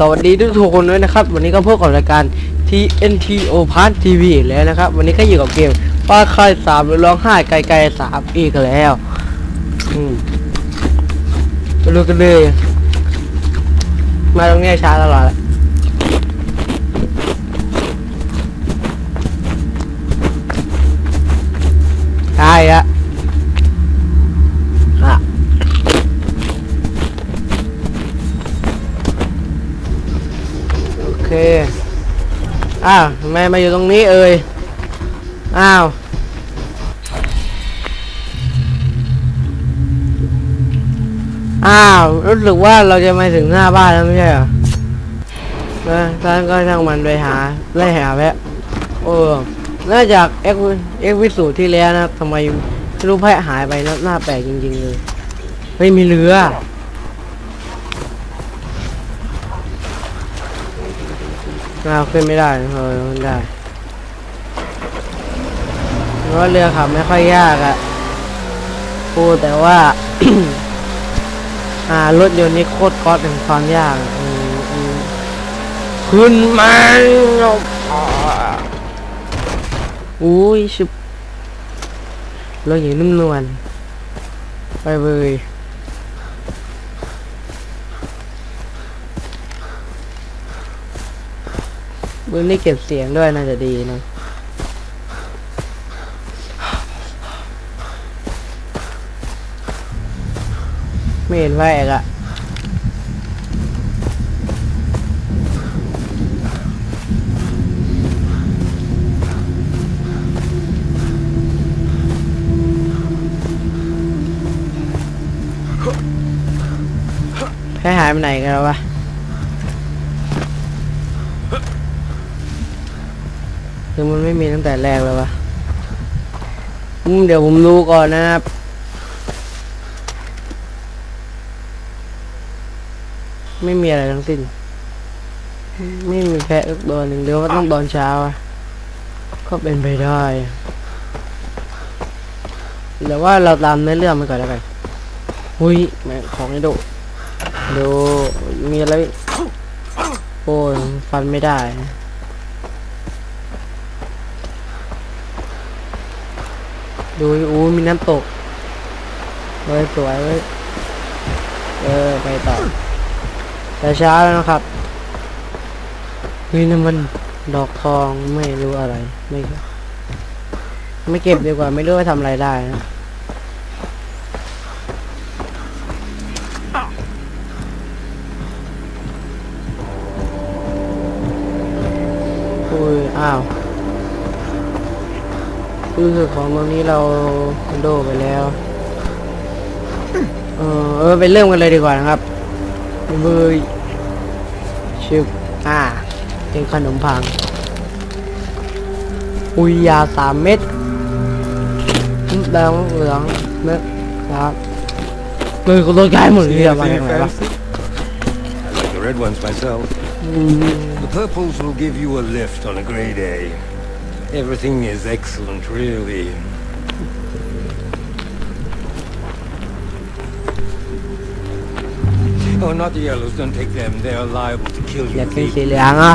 สวัสดีทุกคนด้วยนะครับ วันนี้ก็พบกับรายการ TNTO Part TV อีกแล้วนะครับ วันนี้ก็อยู่กับเกมป้าค่ายสามหรือร้องไห้ไกลๆสามอีกแล้วอืมดูกันเลย มาตรงเนี้ยช้าตลอดแหละใช่อะอะ โอเคอ้าวทำไมมาอยู่ตรงนี้เอ่ย อ้าว อ้าว รู้สึกว่าเราจะมาถึงหน้าบ้านแล้วไม่ใช่เหรอเออท่านก็ช่างมันไปหาไล่หาแวะโอ้น่าจากเอ็กเอ็กวิสูที่แล้วนะทำไมรู้แพะหายไปนะหน้าแปลกจริงๆเลย ไม่มีเรือ อ้าขึ้นไม่ได้เออขึ้นได้เพราะเรือขับไม่ค่อยยากอะพูดแต่ว่า อ่ารถยนต์นี่โคตรก๊อตเป็นความยากขึ้นมาอุ้ยชุบรถอย่างนุ่มนวลไปเลย บึ้งนี่เก็บเสียงด้วยน่าจะดีนะไม่เห็นแวกอะแพ้หายไปไหนกันแล้ววะ คือมันไม่มีตั้งแต่แรกเลยวะเดี๋ยวผมดูก่อนนะครับไม่มีอะไรทั้งสิ้น ไม่มีแพะสักตัวหนึ่งเดี๋ยวว่าต้องตอนเช้าอะก็เป็นไปได้แต่ว่าเราตามเนื้อเรื่องไปก่อนแล้วกันหุยแม่ของไอ้โดดูมีอะไรโอ้ยฟันไม่ได้ ดูอู้มีน้ำตกเฮ้ยสวยเว้ยเออไปต่อแต่ช้าแล้วนะครับนี่น้ำมันดอกทองไม่รู้อะไร ไม่ไม่เก็บดีกว่าไม่รู้ว่าทำอะไรได้นะอุ้ยอ้าว รู้สึกของตรงนี้เราโดไปแล้ว เออเออไปเริ่มกันเลยดีกว่านะครับเบยชิบอ่าเป็นขนมพังอุยยาสามเม็ดแดงเหลืองเม็ดครับมือกูตัวใหญ่หมดเลย See อะมาจาก anything ไหนวะ fancy? I like the red ones myself. อืม The purples will give you a lift on a grey day. Everything is excellent, really. Oh, not the yellows. Don't take them. They are liable to kill อยา you. กเป็น The สีเหลืองอ่ะ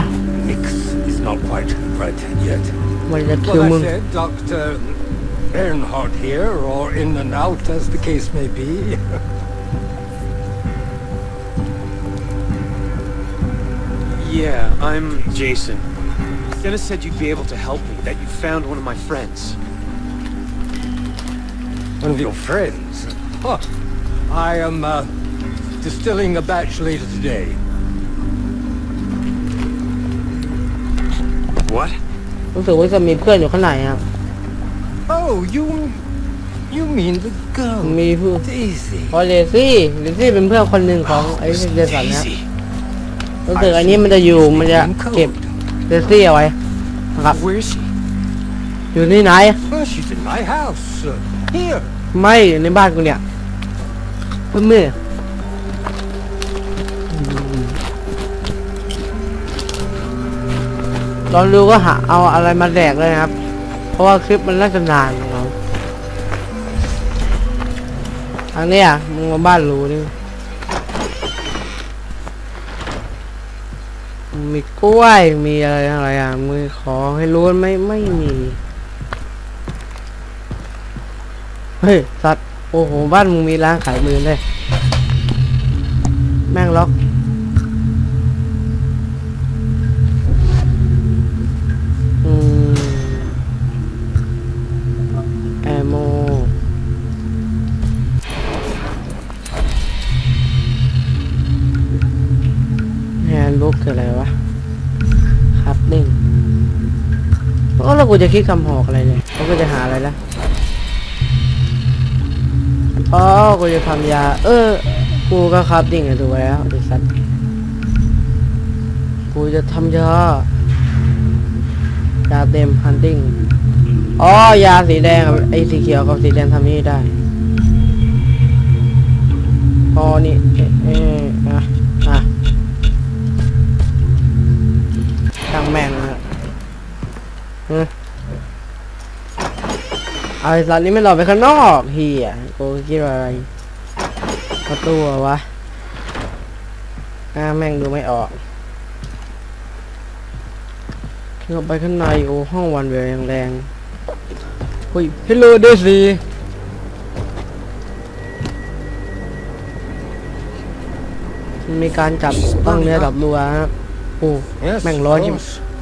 mix is not quite right yet. มันจะคือ Well, มึ I ง said, Dr. Earnhardt here, or in and out, as the case may be. Yeah, I'm Jason. Dennis said you'd be able to help me, that you found one of my friends. One of your friends? Huh. I am, uh, distilling a batch later today. What? รู้สึกว่าจะมีเพื่อนอยู่ข้างในครับ Oh, you... You mean the girl, มีเพื่อน Daisy? พอเลซี่เลซี่เป็นเพื่อนคนหนึ่งของไอ้เดสันนะ Daisy. รู้สึกอันนี้มันจะอยู่มันจะเก็บเล ซี่เอาไว้นะครับ Where is she? อยู่ที่ไหน Well, she's in my house. Uh, here. ไม่อยู่ในบ้านกูเนี่ยเพื่อนมือลองดูก็หาเอาอะไรมาแดกเลยนะครับ เพราะว่าคลิปมันน่าจะนานของเราทางเนี้ยมึงมาบ้านหรูนี่ มีกล้วย มีอะไรอะไรอะ มือของให้รู้ไม่ไม่มี เฮ้ย สัตว์ โอ้โห บ้านมึงมีร้านขายมือเลย แม่งล็อก คืออะไรวะ ครับหนึ่งโอ้แล้วกูจะคิดคำหอกอะไรเนี่ยแล้วกูจะหาอะไรละอ๋อกูจะทำยา เออ กูก็ครับดิ่งไงถูกแล้วไอ้สัตว์กูจะทำยายาเต็มฮันติ้งอ๋อยาสีแดงกับไอ้สีเขียวกับสีแดงทำนี่ได้อ๋อนี่ ไอ้สัตว์นี้ไม่หลอกไปข้างนอกเฮียกูคิดว่าอะไรประตูเหรอวะอ่าแม่งดูไม่ออกเข้าไปข้างในโอ้ห้องวันเวลยังแรงหุ้ยฮัลโหลเดซีมีการจับต้องเนื้อดับรัวครับโอ้ Yes, แม่ง of ร้อนยิ่ง course.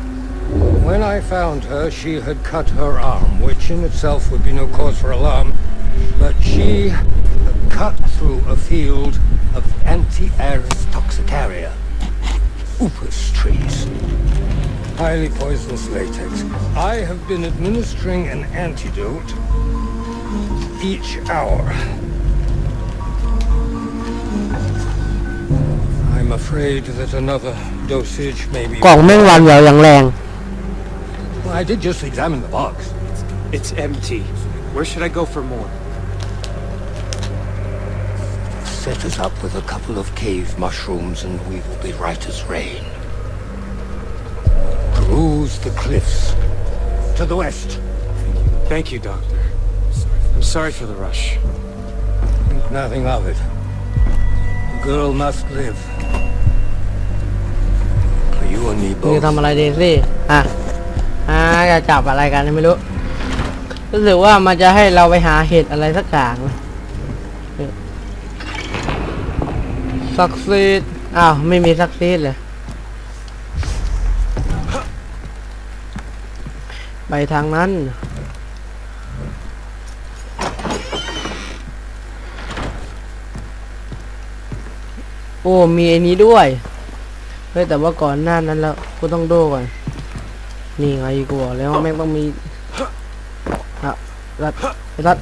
When I found her, she had cut her arm, which in itself would be no cause for alarm. But she had cut through a field of anti-aris toxicaria, upas trees. Highly poisonous latex. I have been administering an antidote each hour. I'm afraid that another dosage may be กล่องแม่งวันแววอย่างแรง Well, I did just examine the box. It's empty. Where should I go for more? Set us up with a couple of cave mushrooms and we will be right as rain. Cruise the cliffs. To the west. Thank you, Doctor. I'm sorry for the rush. Think nothing of it. The girl must live. For you and me มึง both. จะทำอะไรเดซี่อ่ะ อ่าจะจับอะไรกันไม่รู้ รู้สึกว่ามันจะให้เราไปหาเห็ดอะไรสักอย่างซักซีดอ้าว ไม่มีซักซีดเลย ไปทางนั้นโอ้มีไอ้นี้ด้วย เฮ้ยแต่ว่าก่อนหน้านั้นแล้วกูต้องโดก่อน นี่ไงกูบอกแล้วแม่งต้องมีอะรัดรัด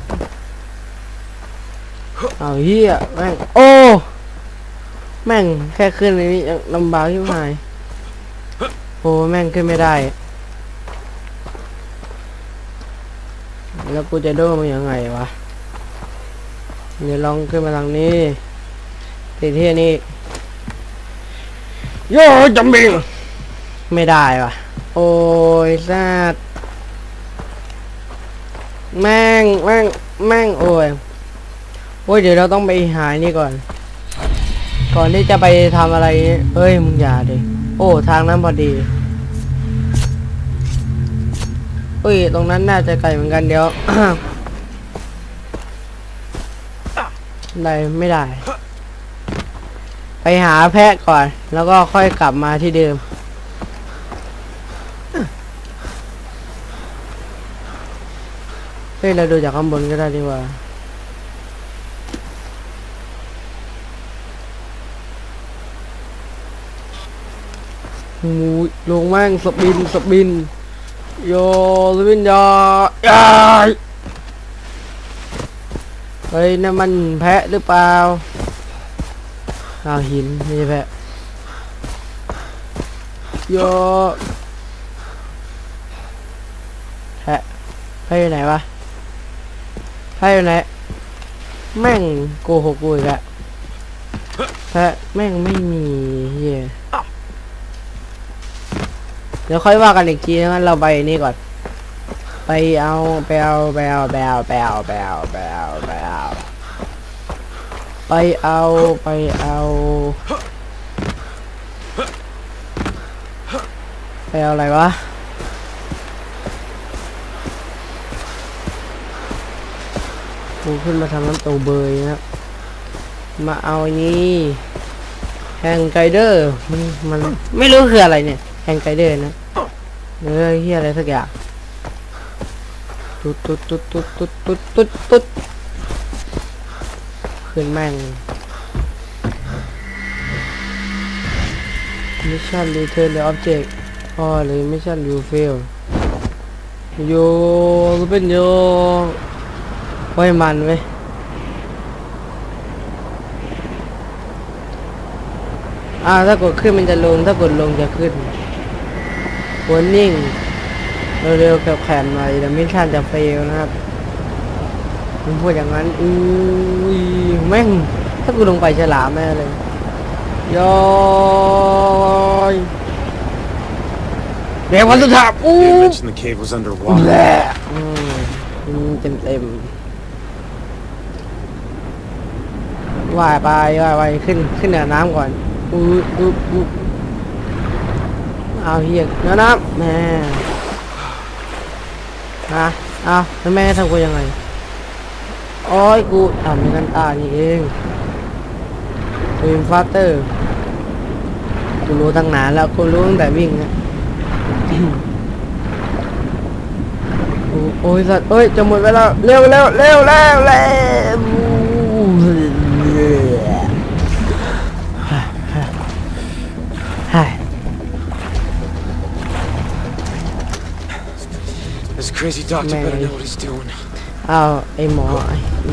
เอาเฮียแม่งโอ้แม่งแค่ขึ้นในนี้ยังลำบากที่หายโอ้แม่งขึ้นไม่ได้ แล้วกูจะโดมันยังไงวะเดี๋ยวลองขึ้นมาทางนี้ติดที่นี่โย่จำบิงไม่ได้ว่ะ โอ้ยซาดแม่งแม่งแม่งโอ้ยโอ้ยเดี๋ยวเราต้องไปหานี่ก่อน ก่อนที่จะไปทำอะไรนี่เฮ้ยมึงอย่าดิโอ้ทางนั้นพอดีเฮ้ยตรงนั้นน่าจะไกลเหมือนกันเดี๋ยว ได้ไม่ได้ ไปหาแพะก่อน แล้วก็ค่อยกลับมาที่เดิม เฮ้ยเราดูจากข้างบนก็ได้ดีกว่าโอ้ยลงแม่งสปินสปินโยสปินยายายเฮ้ยนั่นมันแพะหรือเปล่าอ้าหินไม่ใช่แพะโยแพะแพะอยู่ไหนวะ แพะอยู่ไหนแม่งโกหกกูอีกอะแพะแม่งไม่มีเฮียเดี๋ยวค่อยว่ากันอีกทีงั้นเราไปนี่ก่อน ไปเอาไปเอาไปเอาไปเอาไปเอาไปเอาไปเอาไปเอาไปเอาไปเอาไปเอาอะไรวะ กูขึ้นมาทำน้ำตูเบยนะครับมาเอาอันนี้แฮงไกเดอร์มันมันไม่รู้คืออะไรเนี่ยแฮงไกเดอร์นะเนื้อเฮียอะไรสักอย่างตุ๊ดตุ๊ดตุ๊ดตุ๊ดตุ๊ดตุ๊ดตุ๊ดตุ๊ดขึ้นแม่งมิชชั่นรีเทิร์นเดอะออบเจกต์อ๋อหรือมิชชั่นยูเฟลโยเป็นโย ไว้มันเว้ยอ่าถ้ากดขึ้นมันจะลง ถ้ากดลงจะขึ้นหัวนิ่งเร็วๆกับแขนหน่อยเดี๋ยวมิชชั่นจะเฟลนะครับผมพูดอย่างนั้นอุ้ยแม่งถ้ากูลงไปฉลามแม่เลยยอยเดี๋ยววันสุดท้ายอู้ You didn't mention the cave was underwater. แหละอืมเต็มเต็ม ว่ายไปว่ายไปขึ้นขึ้นเหนือน้ำก่อนอู้อู้อู้เอาเฮียเหนือน้ำแม่ฮะเอาแล้วแม่ทำกูยังไงโอ้ยกูทำในกันตานี่เองทวินฟาเตอร์กูรู้ตั้งนานแล้วกูรู้ตั้งแต่วิ่งนะโอ้โอ้ยสัตว์เอ้ยจะหมดเวลาเร็วเร็วเร็วเร็วเร็ว crazy doctor Man. better know what he's doing. เอาไอหมอ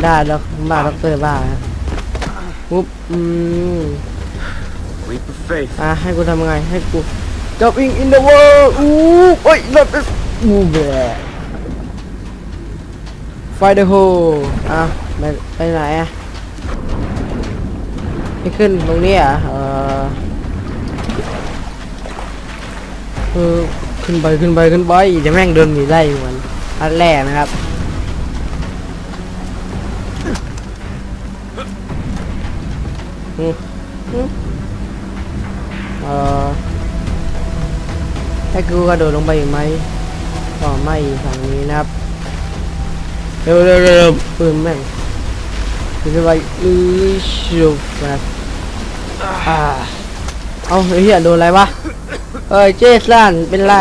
ได้แล้วบ้าด็อกเตอร์บ้าครับปุ๊บอืม Leap of faith. อะให้กูทำไงให้กู jumping in the world อู้เอ้ยรถอู้แบะ Find the hole อะไปไปไหนอะไม่ขึ้นตรงนี้อะเออเออขึ้นไปขึ้นไปขึ้นไปเดี๋ยวแม่งเดินหนีไล่เหมือน อันแรกนะครับอืมอืมเออให้กูกระโดดลงไปอีกไหมก็ไม่ฝั่งนี้นะครับ เร็วเร็วเร็วปืนแม่งปืนไปอือชิวนะอ่าเอาเหี้ยโดนอะไรวะเอ้ยเจสันเป็นไร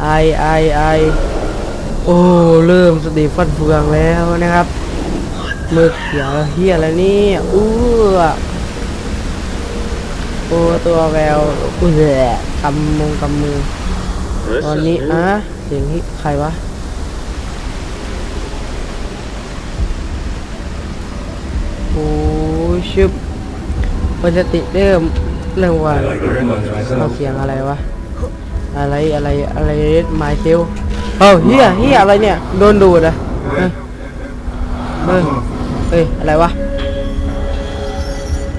ไอไอไอ โอ้ เริ่มสติฟันเฟืองแล้วนะครับมือเขียวเฮียอะไรนี่อู้โอ้ตัวแววอู้แหละกำมงกำมือ ตอนนี้อะเสียงที่ใครวะโอ้ชึบปกติเริ่มเริ่มว่าเอาเสียงอะไรวะ อะไรอะไรอะไรไมเซล เอ้าเฮียเฮียอะไรเนี่ย โดนดูดอะเออเออเอ้ย อะไรวะ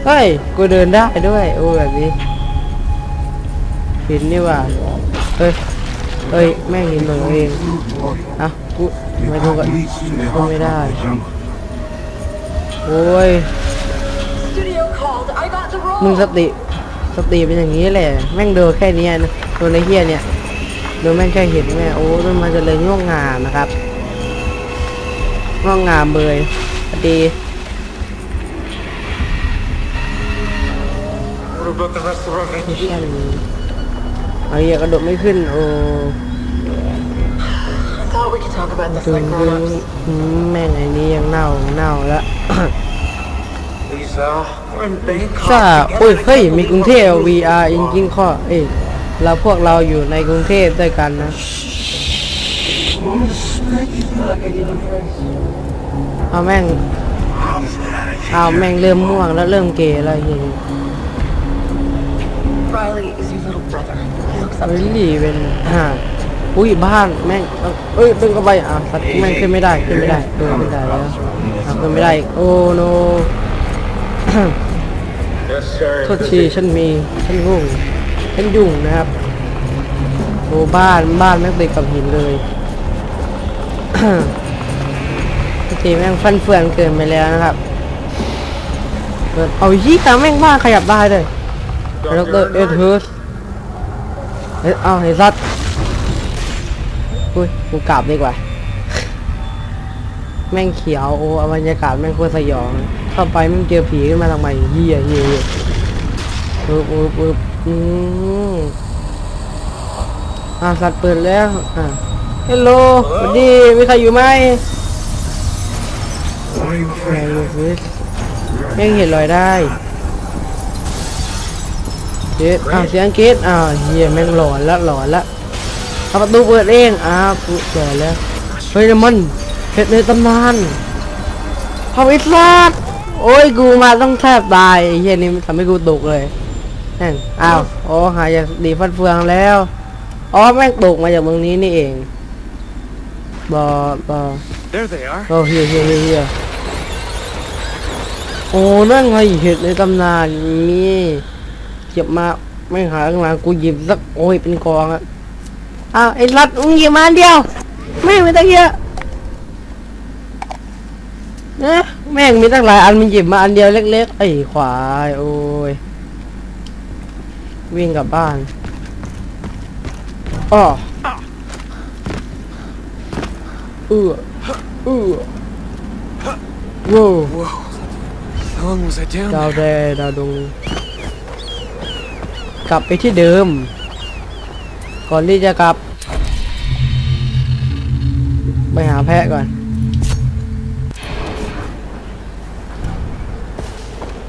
เฮ้ย กูเดินได้ด้วย โอ้แบบนี้ผิดนี่ว่า เฮ้ย เฮ้ย แม่งห็นตัวเองอะกูไม่ถูกันกูไม่ได้ โอ้ย มึงสติ สติเป็นอย่างนี้แหละ แม่งโดนแค่นี้นะโดนไอ้เฮียเนี่ย โดนแม่งแค่เห็นแม่โอ้ต้นมาเจะเลยงอกงามนะครับงอกงามเบยพอดี What about the rest of our ไม่ใช่นี้เอาเฮียกระโดดไม่ขึ้น โอ้ I thought we could talk about this ดึง like ดึง grown-ups. อืมแม่งไอ้นี้ยังเน่าเน่าแล้ว Lisa, we're in Bangkok. ซ่าอุ้ย เฮ้ย มีกรุงเทพ VR จริงๆข้อ เอ้ย เราพวกเราอยู่ในกรุงเทพด้วยกันนะ เอาแม่ง เอาแม่งเริ่มม่วงแล้วเริ่มเกย์แล้วยิง Riley is your little brother. He looks up วิ to ล you. ลี่เป็นอ่าอุ้ยบ้านแม่งเอาเอ้ยดึงเข้าไปอะสัตว์แม่งขึ้นไม่ได้ขึ้นไม่ได้ขึ้นไม่ได้แล้วอะขึ้นไม่ได้อีกโอ้โน Yes, sir. โทษทีฉันมีฉันยุ่ง ฉันยุ่งนะครับโอ้บ้านบ้านแม่งติดกับหินเลยโทษทีแม่งฟันเฟือนเกินไปแล้วนะครับเปิดเอายี่ตาแม่งบ้านขยับได้เลยดรเอ็ดเฮิร์สเฮ้ยเอาไอ้สัตอุ้ยกูกลับดีกว่า แม่งเขียวโอ้บรรยากาศแม่งโคตรสยอง เข้าไปแม่งเจอผีขึ้นมาทำไมเฮียเฮียเฮียปึ๊บปึ๊บปึ๊บ อืมอ่าสัตว์เปิดแล้ว อ่าฮัลโหลสวัสดี มีใครอยู่ไหมแม่งลูกฟิสแม่งเห็นรอยได้เจ็ดอ่าเสียงเกตอ่าเฮียแม่งหลอนละหลอนละเอาประตูเปิดเองอ้าวกูเจอแล้ว เฮ้ยน้ำมันเห็ดในตำนานพาวิสลาดโอ้ยกูมาต้องแทบตายไอ้เฮียนี่มันทำให้กูตกเลย แม่งอ้าวโอ้หายจากดีฟันเฟืองแล้วอ๋อแม่งตกมาจากตรงนี้นี่เองบอบอ There they are. โอ้เฮียเฮียเฮียเฮียโอ้นั่นไงเห็ดในตำนานมีเก็บมาไม่หาข้างหลังกูหยิบสักโอ้ยเป็นกองอะอ้าวไอ้รัดมึงหยิบมาอันเดียวแม่งไม่ตั้งเยอะนะแม่งมีตั้งหลายอันมันหยิบมาอันเดียวเล็กๆไอ้ควายโอ้ย วิ่งกลับบ้านอ้อเออเออว้ Whoa. How long was I down ดาว there? แดดาวดวงกลับไปที่เดิม ก่อนที่จะกลับ ไปหาแพะก่อน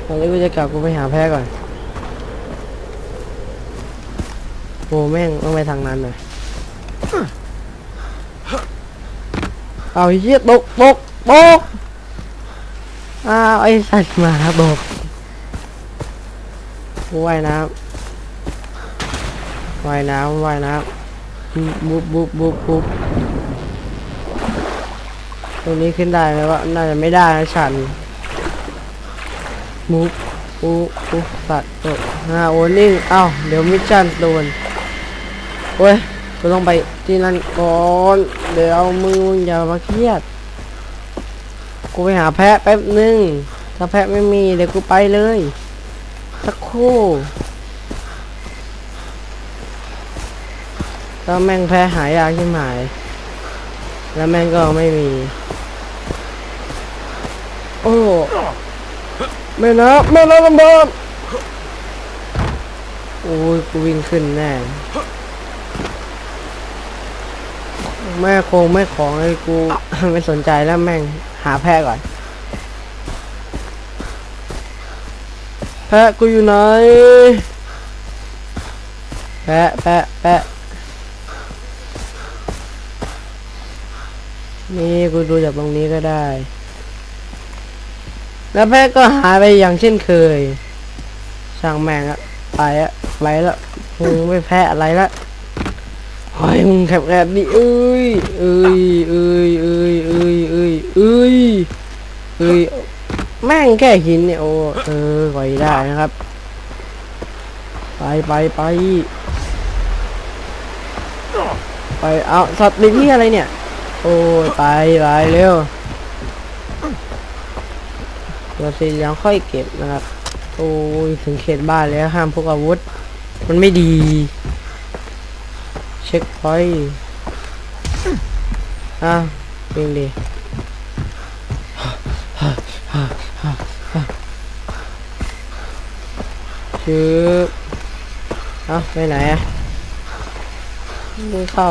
ก่อนที่กูจะกลับกูไปหาแพะก่อน โอ้แม่งต้องไปทางนั้นเลยเอาเหี้ยตกตกตกอ้าวไอ้สัตว์มาตกกูว่ายน้ำว่ายน้ำว่ายน้ำบุบบุบบุบบุบตรงนี้ขึ้นได้ไหมวะน่าจะไม่ได้นะฉันมุบปุ๊ปุ๊บสัตว์ตกอ่าโอนิ่งเอ้าเดี๋ยวมิชชั่นโดน โอ้ยกูต้องไปที่นั่นก่อนเดี๋ยวมึงอย่ามาเครียด กูไปหาแพะแป๊บนึง ถ้าแพะไม่มีเดี๋ยวกูไปเลยสักครู่ถ้าแม่งแพ้หายากที่หมาย แล้วแม่งก็ไม่มี โอ้แม่นะแม่นะลำบากโอ้ยกูวิ่งขึ้นแน่ แม่โคงไม่ของเลยกู ไม่สนใจแล้วแม่งหาแพะก่อน แพะกูอยู่ไหน แพะแพะแพะนี่กูดูจากตรงนี้ก็ได้ แล้วแพะก็หายไปอย่างเช่นเคย ช่างแม่งอะไปอะไปแล้วมึงไม่แพ้อะไรละ เฮ้ยมึงแคบแคบดิเอ้ยเอ้ยเอ้ยเอ้ยเอ้ยเอ้ยเอ้ยเอ้ยแม่งแค่หินเนี่ยโอ้เออไหวได้นะครับ ไปไปไปไปเอาสัตว์ในที่อะไรเนี่ย โอ้ยไปไปเร็วตัวสีเหลืองค่อยเก็บนะครับ โอ้ยถึงเขตบ้านแล้วห้ามพกอาวุธ มันไม่ดี เช็คพอยต์อะวิ่งดีชืบเอ้าไปไหนอะไม่เข้า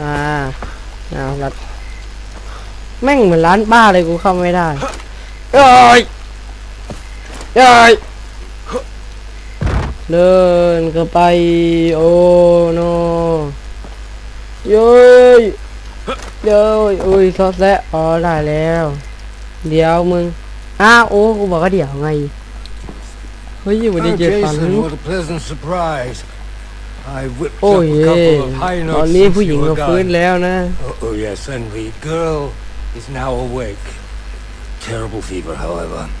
อ่าเอาลัดแม่งเหมือนร้านบ้าเลยกูเข้าไม่ได้เอ้ยเอ้ย เดินก็ไป โอ้โนเย้ยเย้ยอุ้ยซอสแซะอ๋อได้แล้ว เดี๋ยวมึง อ้าวโอ้กูบอกว่าเดี๋ยวไง เฮ้ยวันนี้ Oh, เจอฝัน Jason, what a pleasant surprise. I whipped โอ้ up ย a couple of high ตอน notes นี้ since ผู้หญิง you ก็ were ฟื้น gone. แล้วนะ Oh, oh, yes, and the girl is now awake. Terrible fever, however. โอ้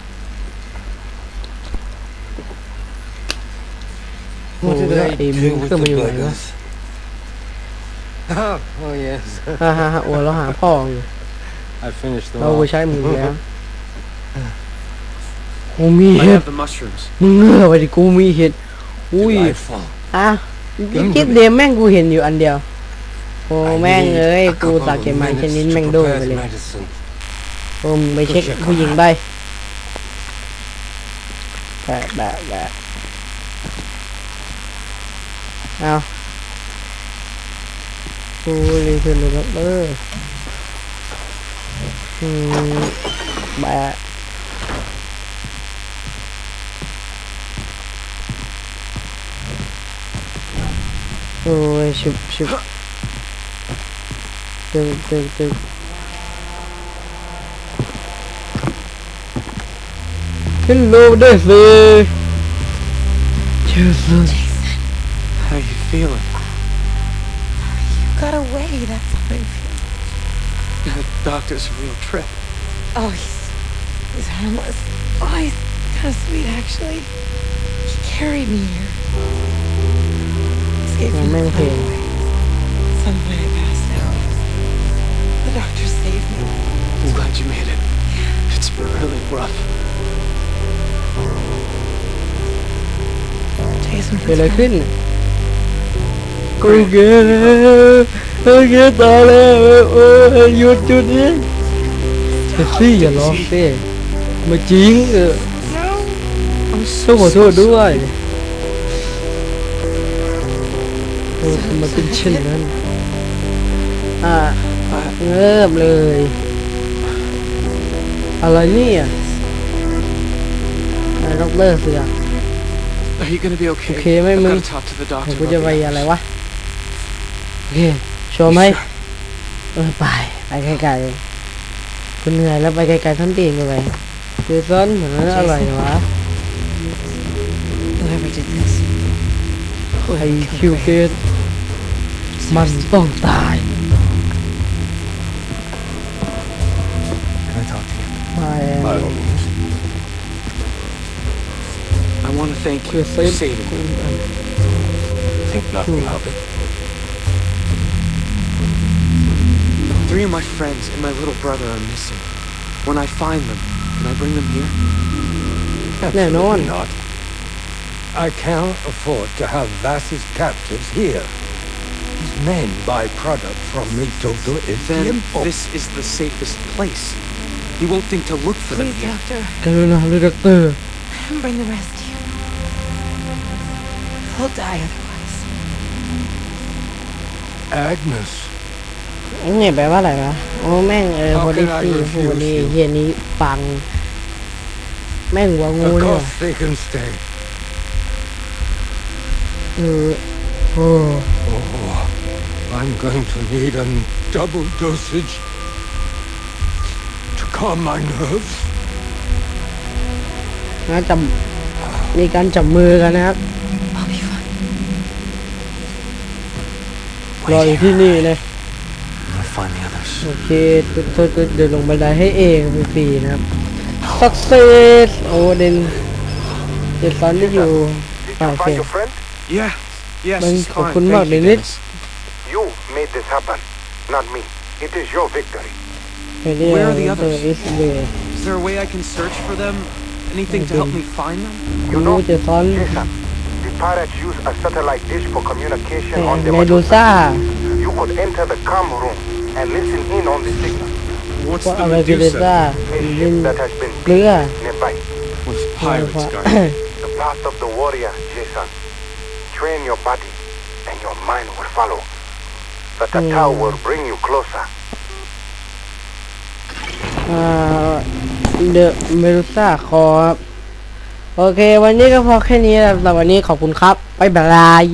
ย What did I ไอ้ do มึง with ขึ้น the มาอยู่ไหนวะ beggars? Oh, oh yes. ฮ่าฮ่าฮ่าอ้วนเราหาพ่ออยู่ I finished them เรา all. ไปใช้มือแล้วโอ้มี I เห็ด have the mushrooms. มึงเงือไปดิกูมีเห็ดอุ้ย Delightful. อะคิดเดมแม่งกูเห็นอยู่อันเดียวโอ้ I แม่ง need เอ้ย a กู couple สัก of เก็บไม้ช minutes นิด to แม่งโดน prepare ไป the เลย medicine. โอ้มึงไปเช็คผู้หญิงไปแบะแบะแบะ เอากูรีเทิร์นเลยครับเอออืมแบะโอ้ยชุบชุบตึงตึงตึง Hello there, sir. Jesus. How you feeling? You got away. That's how I feel. The doctor's a real trip. Oh, he's, he's harmless. Oh, he's kind of sweet, actually. He carried me here. Escaped from the highway. Some point I passed out. The doctor saved me. I'm glad you made it. It's been really rough. Jason เกิ กูเกลียดแล้วกูเกลียดตายแล้วเออหยุดหยุดนี่เซ็กซี่อย่าร้องสิมาจริงเออ I'm ต้องขอโทษด้วยโอ้ทำไมเป็นเช่นนั้น อ่าเงิบเลย อะไรเนี่ยอ่าด็อกเตอร์เสือก Are you gonna be okay? Okay, may I've move. got to talk to the เดี๋ doctor. ยวกูจะ about ไป the อะไร others. วะโอ เคโชว์ไหมเออไปไปไกลๆคุณเหนื่อยแล้วไปไกลๆท่านตีนกันไปคือซ้อนเหมือนอะไรวะ Whoever did this. ไอคิวเกตมันต้องตาย Can I talk to you? ไม่ By all means. I want to thank คื you อเซ for ฟ saving me. Think nothing of it. Three of my friends and my little brother are missing. When I find them, can I bring them here? Absolutely no, no one. not. I cannot afford to have Vass's captives here. These men buy product from me todo el then. This is the safest place. He won't think to look for Please, them here. Doctor. Doctor. Bring the rest here. He'll die otherwise. Agnes. เนี่ยแปลว่าอะไรวะโอ้แม่งเออ How พอดี can I ที่ refuse พอดี you? เฮียนี้ฟัง แม่งหัวงู Of เนี่ย course they can stay. เออโอ้ Oh, I'm going to need a double dosage to calm my nerves. น่าจับมีการจับมือกันนะครับ I'll be fine. รออยู่ที่นี่เลย I'm gonna find the others. โอเคตัวตัวตัวเดินลงบันไดให้เองฟรีๆนะครับ success โอ้เดนเดนซอนได้อยู่อ่าโอเค friend? Yeah. Yes, Bang, he's fine. open Thank mark, you, Dennis. Dennis. You made this happen, not me. It is your victory. ไปเรีย Where are the เ others? อสเบ Is there a way I can search for them? Anything to help me find them? กูรู้จะซ้อน Jason, the pirates use a satellite dish for แต่ communication on the เมดูซ่า You could enter the com room and listen in on the signal. What's เพราะ the อะไรเมดูซ่า Medusa? A ยิน ship that has been เกลือ nearby. With pirates What? guarding. The path of the warrior, Jason. Train your body and your mind will follow. The Tatao will bring you closer. อ่าเดอะเมดูซ่าคอครับ โอเค วันนี้ก็พอแค่นี้แล้วสำหรับวันนี้ขอบคุณครับ บ๊ายบาย